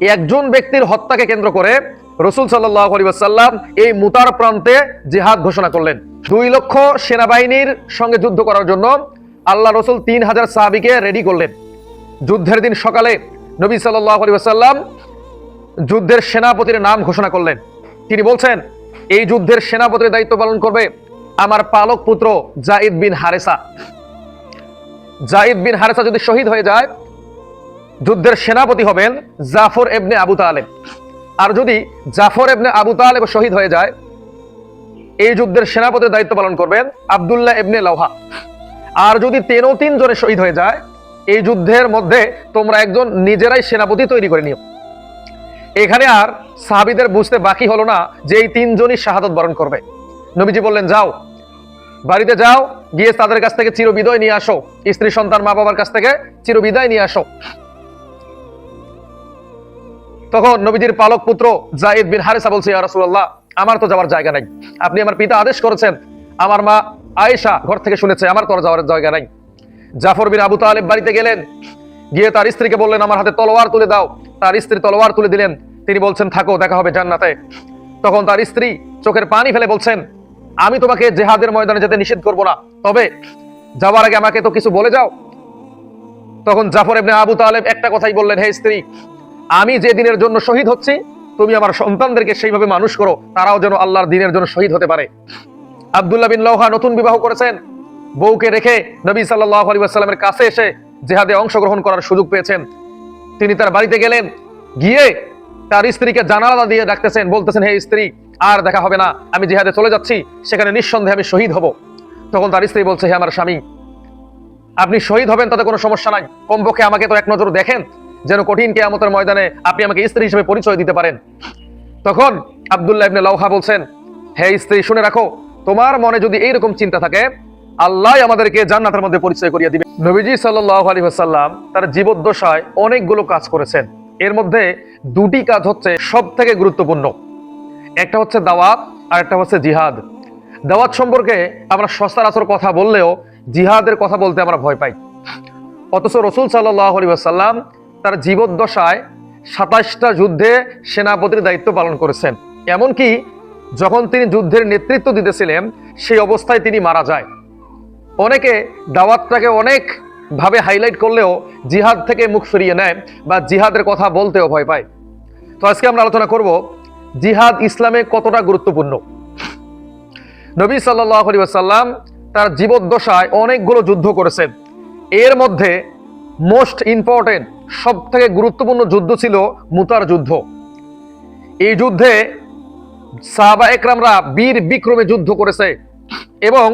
একজন ব্যক্তির হত্যাকে কেন্দ্র করে রসুল সাল্লাহ আলী এই মুতার প্রান্তে জিহাদ ঘোষণা করলেন। দুই লক্ষ সেনাবাহিনীর সঙ্গে যুদ্ধ করার জন্য আল্লাহ রসুল তিন হাজার সাহাবিকে রেডি করলেন। যুদ্ধের দিন সকালে নবী সাল্লাহ আলী ওয়াসাল্লাম যুদ্ধের সেনাপতির নাম ঘোষণা করলেন। তিনি বলছেন, এই যুদ্ধের সেনাপতির দায়িত্ব পালন করবে আমার পালক পুত্র জাইদ বিন হারেসা। জাইদ বিন হারেসা যদি শহীদ হয়ে যায় যুদ্ধের সেনাপতি হবেন জাফর এবনে আবু তালেব। আর যদি জাফর এবনে আবু তালেব শহীদ হয়ে যায়, এই যুদ্ধের সেনাপতির দায়িত্ব পালন করবেন আবদুল্লাহ এবনে লাউহা। আর যদি তেরো তিন জনে শহীদ হয়ে যায়, এই যুদ্ধের মধ্যে তোমরা একজন নিজেরাই সেনাপতি তৈরি করে নিও। এখানে আর সাহাবিদের বুঝতে বাকি হলো না যে এই তিনজনই শাহাদত বরণ করবে। নবীজি বললেন, যাও, বাড়িতে যাও, গিয়ে তাদের কাছ থেকে চিরবিদয় নিয়ে আসো। স্ত্রী সন্তান মা বাবার কাছ থেকে চিরবিদায় নিয়ে আসো। তখন নবীজির পালক পুত্র জাইদ বিন হারেসা বলছে, ইয়া আমার তো যাওয়ার জায়গা নাই। আপনি আমার পিতা আদেশ করেছেন, আমার মা আয়েশা ঘর থেকে শুনেছে, আমার তো যাওয়ার জায়গা নাই। জাফর বিন আবু তালেব বাড়িতে গেলেন, গিয়ে তার স্ত্রীকে বললেন, আমার হাতে তলোয়ার তুলে দাও। তার স্ত্রী তলোয়ার তুলে দিলেন। তিনি বলছেন, থাকো, দেখা হবে জান্নাতে। তখন তার স্ত্রী চোখের পানি ফেলে বলছেন, আমি তোমাকে জেহাদের ময়দানে যেতে নিষেধ করব না। তবে যাওয়ার আগে আমাকে তো কিছু বলে যাও। তখন জাফর ইবনে আবু তালেব একটা কথাই বললেন, হে স্ত্রী আমি যে দিনের জন্য শহীদ হচ্ছি, তুমি আমার সন্তানদেরকে সেইভাবে মানুষ করো, তারাও যেন আল্লাহর দিনের জন্য শহীদ হতে পারে। আব্দুল্লাহ বিন লৌহা নতুন বিবাহ করেছেন। বউকে রেখে নবী সাল্লাহ আলী কাছে এসে জেহাদে অংশগ্রহণ করার সুযোগ পেয়েছেন। তিনি তার বাড়িতে গেলেন, গিয়ে তার স্ত্রীকে জানালা দিয়ে ডাকতেছেন, বলতেছেন, হে স্ত্রী, আর দেখা হবে না, আমি জিহাদে চলে যাচ্ছি, সেখানে নিঃসন্দেহে আমি শহীদ হব। তখন তার স্ত্রী বলছে, হে আমার স্বামী, আপনি শহীদ হবেন, তাতে কোনো সমস্যা নাই। কমপক্ষে আমাকে তো এক নজর দেখেন যেন কঠিন কেয়ামতের ময়দানে আপনি আমাকে স্ত্রী হিসেবে পরিচয় দিতে পারেন। তখন আব্দুল্লাহ ইবনে লাউহা বলছেন, হে স্ত্রী, শুনে রাখো, তোমার মনে যদি এইরকম চিন্তা থাকে, আল্লাহ আমাদেরকে জান্নাতের মধ্যে পরিচয় করিয়ে দিবে নবীজি সাল্লাহ আলী হাসাল্লাম তার জীবদ্দশায় অনেকগুলো কাজ করেছেন। এর মধ্যে দুটি কাজ হচ্ছে সব থেকে গুরুত্বপূর্ণ। একটা হচ্ছে দাওয়াত, আর একটা হচ্ছে জিহাদ। দাওয়াত সম্পর্কে আমরা সচরাচর কথা বললেও জিহাদের কথা বলতে আমরা ভয় পাই। অথচ রসুল সাল্লাহ আলী আসাল্লাম তার জীবদ্দশায় সাতাশটা যুদ্ধে সেনাপতির দায়িত্ব পালন করেছেন। এমনকি যখন তিনি যুদ্ধের নেতৃত্ব দিতেছিলেন, সেই অবস্থায় তিনি মারা যায়। অনেকে দাওয়াতটাকে অনেক ভাবে হাইলাইট করলেও জিহাদ থেকে মুখ ফিরিয়ে নেয় বা জিহাদের কথা বলতেও ভয় পায়। তো আজকে আমরা আলোচনা করব জিহাদ ইসলামে কতটা গুরুত্বপূর্ণ। নবী সাল্লাহ আলী আসাল্লাম তার জীবদ্দশায় অনেকগুলো যুদ্ধ করেছেন। এর মধ্যে মোস্ট ইম্পর্টেন্ট সব থেকে গুরুত্বপূর্ণ যুদ্ধ ছিল মুতার যুদ্ধ। এই যুদ্ধে সাহাবা একরামরা বীর বিক্রমে যুদ্ধ করেছে এবং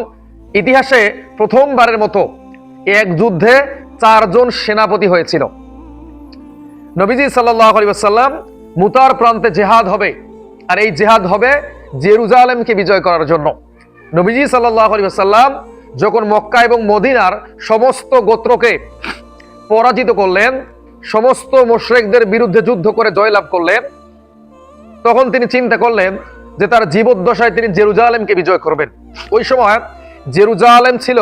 ইতিহাসে প্রথমবারের মতো এক যুদ্ধে চারজন সেনাপতি হয়েছিল। নবীজি সাল্লাহ সাল্লাম মুতার প্রান্তে জেহাদ হবে, আর এই জেহাদ হবে জেরুজালেমকে বিজয় করার জন্য। নবীজি সাল্লাহ আলী সাল্লাম যখন মক্কা এবং মদিনার সমস্ত গোত্রকে পরাজিত করলেন, সমস্ত মোশরেকদের বিরুদ্ধে যুদ্ধ করে জয়লাভ করলেন, তখন তিনি চিন্তা করলেন যে তার জীবদ্দশায় তিনি জেরুজালেমকে বিজয় করবেন। ওই সময় জেরুজালেম ছিল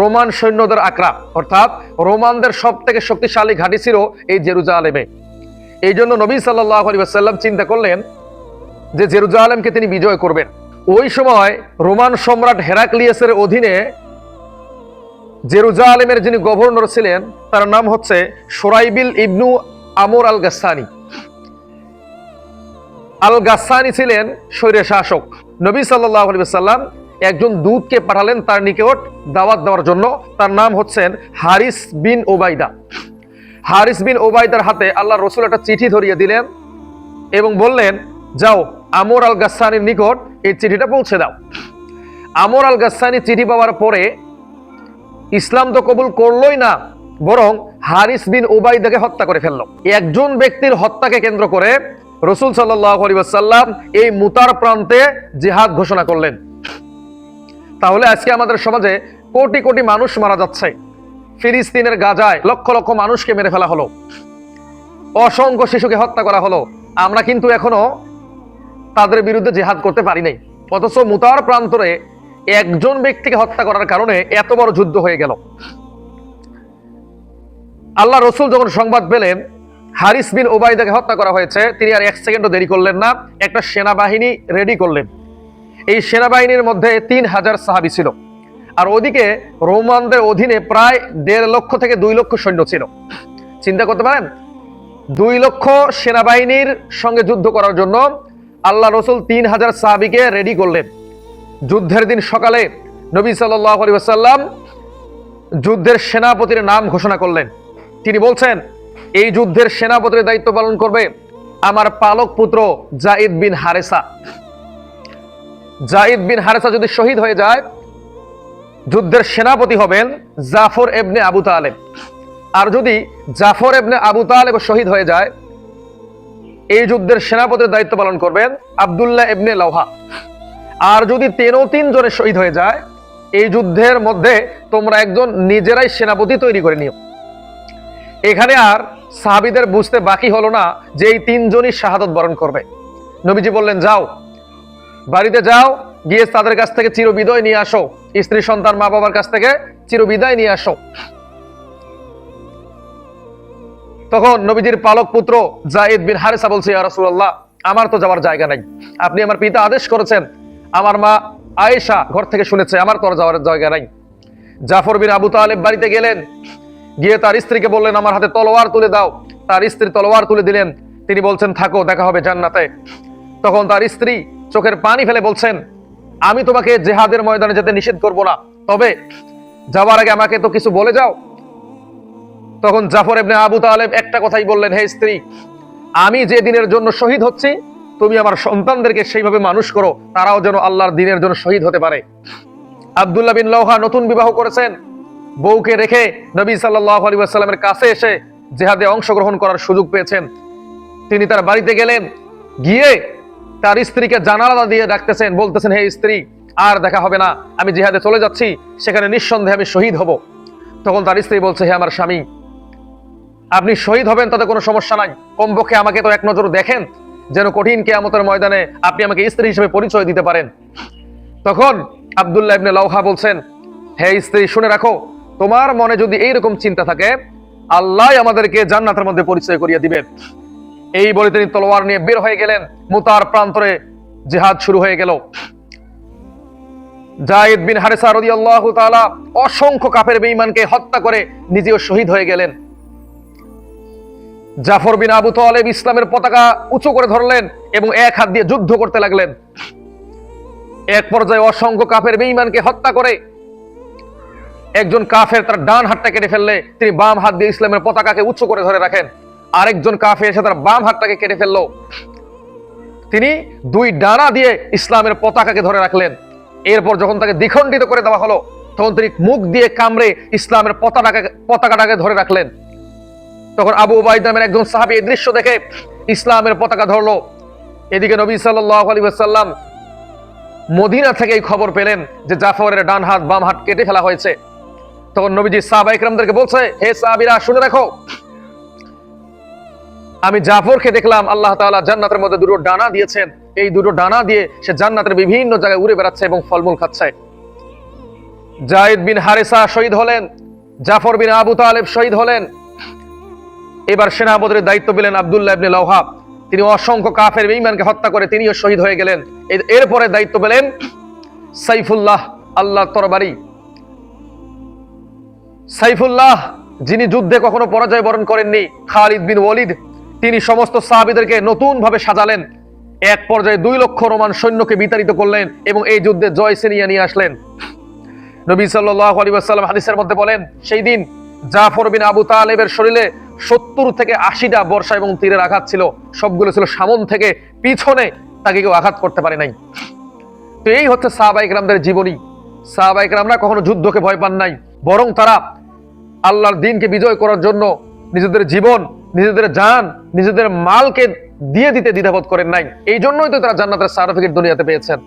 রোমান সৈন্যদের আকরা অর্থাৎ রোমানদের সব থেকে শক্তিশালী ঘাঁটি ছিল এই জেরুজালেমে। এই জন্য নবী সাল্লাহ সাল্লাম চিন্তা করলেন যে জেরুজালেমকে তিনি বিজয় করবেন। ওই সময় রোমান সম্রাট হেরাক্লিয়াসের অধীনে জেরুজালেমের যিনি গভর্নর ছিলেন, তার নাম হচ্ছে সোরাইবিল ইবনু আমর আল গাসানি আল গাসানি ছিলেন স্বৈর শাসক। নবী সাল্লাহ সাল্লাম একজন দূতকে পাঠালেন তার নিকট দাওয়াত দেওয়ার জন্য। তার নাম হচ্ছেন হারিস বিন ওবাইদা হারিস বিন ওবাইদার হাতে আল্লাহ রসুল একটা চিঠি ধরিয়ে দিলেন এবং বললেন, যাও, আমর আল গাসানির নিকট এই চিঠিটা পৌঁছে দাও। আমর আল গাসানি চিঠি পাওয়ার পরে ইসলাম তো কবুল করলোই না, বরং হারিস বিন ওবাইদাকে হত্যা করে ফেলল। একজন ব্যক্তির হত্যাকে কেন্দ্র করে রসুল সাল্লাহ এই মুতার প্রান্তে জিহাদ ঘোষণা করলেন। তাহলে আজকে আমাদের সমাজে কোটি কোটি মানুষ মারা যাচ্ছে। ফিলিস্তিনের গাজায় লক্ষ লক্ষ মানুষকে মেরে ফেলা হলো। অসংখ্য শিশুকে হত্যা করা হলো। আমরা কিন্তু এখনও তাদের বিরুদ্ধে জেহাদ করতে পারি নাই। অথচ মুতার প্রান্তরে একজন ব্যক্তিকে হত্যা করার কারণে এত বড় যুদ্ধ হয়ে গেল। আল্লাহ রসুল যখন সংবাদ পেলেন, হারিস বিন ওবায়দাকে হত্যা করা হয়েছে, তিনি আর এক সেকেন্ডও দেরি করলেন না, একটা সেনাবাহিনী রেডি করলেন। এই সেনাবাহিনীর মধ্যে তিন হাজার সাহাবি ছিল। আর ওদিকে রোমানদের অধীনে প্রায় দেড় লক্ষ থেকে দুই লক্ষ সৈন্য ছিল। চিন্তা করতে পারেন, দুই লক্ষ সেনাবাহিনীর সঙ্গে যুদ্ধ করার জন্য আল্লাহ রসুল তিন হাজার সাহাবিকে রেডি করলেন। যুদ্ধের দিন সকালে নবী সাল্লাহ আলী আসাল্লাম যুদ্ধের সেনাপতির নাম ঘোষণা করলেন। তিনি বলছেন, এই যুদ্ধের সেনাপতির দায়িত্ব পালন করবে আমার পালক পুত্র জাইদ বিন হারেসা। জাইদ বিন হারেসা যদি শহীদ হয়ে যায়, যুদ্ধের সেনাপতি হবেন জাফর এবনে আবু তালেব। আর যদি জাফর এবনে আবু তালেব শহীদ হয়ে যায়, এই যুদ্ধের সেনাপতির দায়িত্ব পালন করবেন আবদুল্লাহ এবনে লৌহা আর যদি তেরো তিন জনে শহীদ হয়ে যায়, এই যুদ্ধের মধ্যে তোমরা একজন নিজেরাই সেনাপতি তৈরি করে নিও। এখানে আর সাহাবিদের বুঝতে বাকি হলো না যে এই তিনজনই শাহাদত বরণ করবে। নবীজি বললেন, যাও, বাড়িতে যাও, গিয়ে তাদের কাছ থেকে চিরবিদয় নিয়ে আসো। স্ত্রী, সন্তান মা বাবার কাছ থেকে চিরবিদায় নিয়ে আসো। তখন নবীজির পালক পুত্র জাইদ বিন হারিসা বলছে, ইয়া রাসূলুল্লাহ, আমার তো যাওয়ার জায়গা নাই। আপনি আমার পিতা আদেশ করেছেন আমার মা আয়েশা ঘর থেকে শুনেছে, আমার তো আর যাওয়ার জায়গা নাই। জাফর বিন আবু তালেব বাড়িতে গেলেন, গিয়ে তার স্ত্রীকে বললেন, আমার হাতে তলোয়ার তুলে দাও। তার স্ত্রী তলোয়ার তুলে দিলেন। তিনি বলছেন, থাকো, দেখা হবে জান্নাতে। তখন তার স্ত্রী চোখের পানি ফেলে বলছেন, আমি তোমাকে জেহাদের ময়দানে যেতে নিষেধ করব না, তবে যাওয়ার আগে আমাকে তো কিছু বলে যাও। তখন জাফর ইবনে আবু তালেব একটা কথাই বললেন, হে স্ত্রী, আমি যে দিনের জন্য শহীদ হচ্ছি তুমি আমার সন্তানদেরকে সেইভাবে মানুষ করো, তারাও যেন আল্লাহর দিনের জন্য শহীদ হতে পারে। আব্দুল্লাহ বিন লৌহা নতুন বিবাহ করেছেন। বউকে রেখে নবী সাল্লাহ আলী আসসালামের কাছে এসে জেহাদে অংশগ্রহণ করার সুযোগ পেয়েছেন। তিনি তার বাড়িতে গেলেন, গিয়ে তার স্ত্রীকে জানালা দিয়ে ডাকতেছেন, বলতেছেন, হে স্ত্রী, আর দেখা হবে না, আমি জিহাদে চলে যাচ্ছি, সেখানে নিঃসন্দেহে আমি শহীদ হব। তখন তার স্ত্রী বলছে, হে আমার স্বামী, আপনি শহীদ হবেন, তাতে কোনো সমস্যা নাই। কমপক্ষে আমাকে তো এক নজর দেখেন। যেন কঠিন কেয়ামতের ময়দানে আপনি আমাকে স্ত্রী হিসেবে পরিচয় দিতে পারেন। তখন আবদুল্লাহ ইবনে লাউহা বলছেন, হে স্ত্রী, শুনে রাখো, তোমার মনে যদি এইরকম চিন্তা থাকে, আল্লাহ আমাদেরকে জান্নাতের মধ্যে পরিচয় করিয়ে দিবেন। এই বলে তিনি তলোয়ার নিয়ে বের হয়ে গেলেন, মুতার প্রান্তরে জিহাদ শুরু হয়ে গেল। জায়েদ বিন হারেসা রাদিয়াল্লাহু তাআলা অসংখ্য কাফের বেঈমানকে হত্যা করে নিজেও শহীদ হয়ে গেলেন। জাফর বিন আবু তালেব ইসলামের পতাকা উঁচু করে ধরলেন এবং এক হাত দিয়ে যুদ্ধ করতে লাগলেন। এক পর্যায়ে অসংখ্য কাফের বেঈমানকে হত্যা করে একজন কাফের তার ডান হাতটা কেটে ফেললে তিনি বাম হাত দিয়ে ইসলামের পতাকাকে উঁচু করে ধরে রাখেন। আরেকজন কাফে এসে তার বাম হাতটাকে কেটে ফেলল। তিনি দুই ডানা দিয়ে ইসলামের পতাকাকে ধরে রাখলেন। এরপর যখন তাকে দ্বিখণ্ডিত করে দেওয়া হলো, তখন তিনি মুখ দিয়ে কামড়ে ইসলামের পতাকাকে পতাকাটাকে ধরে রাখলেন। তখন আবু ওবায়দ নামের একজন সাহাবি এই দৃশ্য দেখে ইসলামের পতাকা ধরলো। এদিকে নবী সাল্লাহ আলী সাল্লাম মদিনা থেকে এই খবর পেলেন যে জাফরের ডান হাত, বাম হাত কেটে ফেলা হয়েছে। তখন নবীজি সাহাবা ইকরামদেরকে বলছে, হে সাহাবিরা, শুনে রাখো। আমি জাফরকে দেখলাম, আল্লাহ তাআলা জান্নাতের মধ্যে দুটো ডানা দিয়েছেন। এই দুটো ডানা দিয়ে সে জান্নাতের বিভিন্ন জায়গায় উড়ে বেড়াচ্ছে এবং ফলমূল খাচ্ছে। জায়েদ বিন হারেসা শহীদ হলেন, জাফর বিন আবু তালেব শহীদ হলেন এবার সেনাপতির দায়িত্ব পেলেন আবদুল্লাহ ইবনে লওহা তিনি অসংখ্য কাফের বেঈমানকে হত্যা করে তিনিও শহীদ হয়ে গেলেন। এরপরে দায়িত্ব পেলেন সাইফুল্লাহ আল্লাহ তরবারি। সাইফুল্লাহ, যিনি যুদ্ধে কখনো পরাজয় বরণ করেননি, খালিদ বিন ওয়ালিদ, তিনি সমস্ত সাহাবিদেরকে নতুন ভাবে সাজালেন। এক পর্যায়ে দুই লক্ষ রোমান সৈন্যকে বিতাড়িত করলেন এবং এই যুদ্ধে জয় সিনিয়া নিয়ে আসলেন। নবী সাল্লাহ আলাইহি ওয়াসাল্লাম হাদিসের মধ্যে বলেন, সেই দিন জাফর বিন আবু তালেবের শরীরে সত্তর থেকে আশিটা বর্ষা এবং তীরের আঘাত ছিল। সবগুলো ছিল সামন থেকে পিছনে। তাকে কেউ আঘাত করতে পারে নাই। তো এই হচ্ছে সাহাবাইক রামদের জীবনী। সাহাবাইক রামরা কখনো যুদ্ধকে ভয় পান নাই। বরং তারা আল্লাহর দিনকে বিজয় করার জন্য নিজেদের জীবন, নিজেদের যান নিজেদের মালকে দিয়ে দিতে দ্বিধাবোধ করেন নাই। এই জন্যই তো তারা জান্নাতের সার্টিফিকেট দুনিয়াতে পেয়েছেন।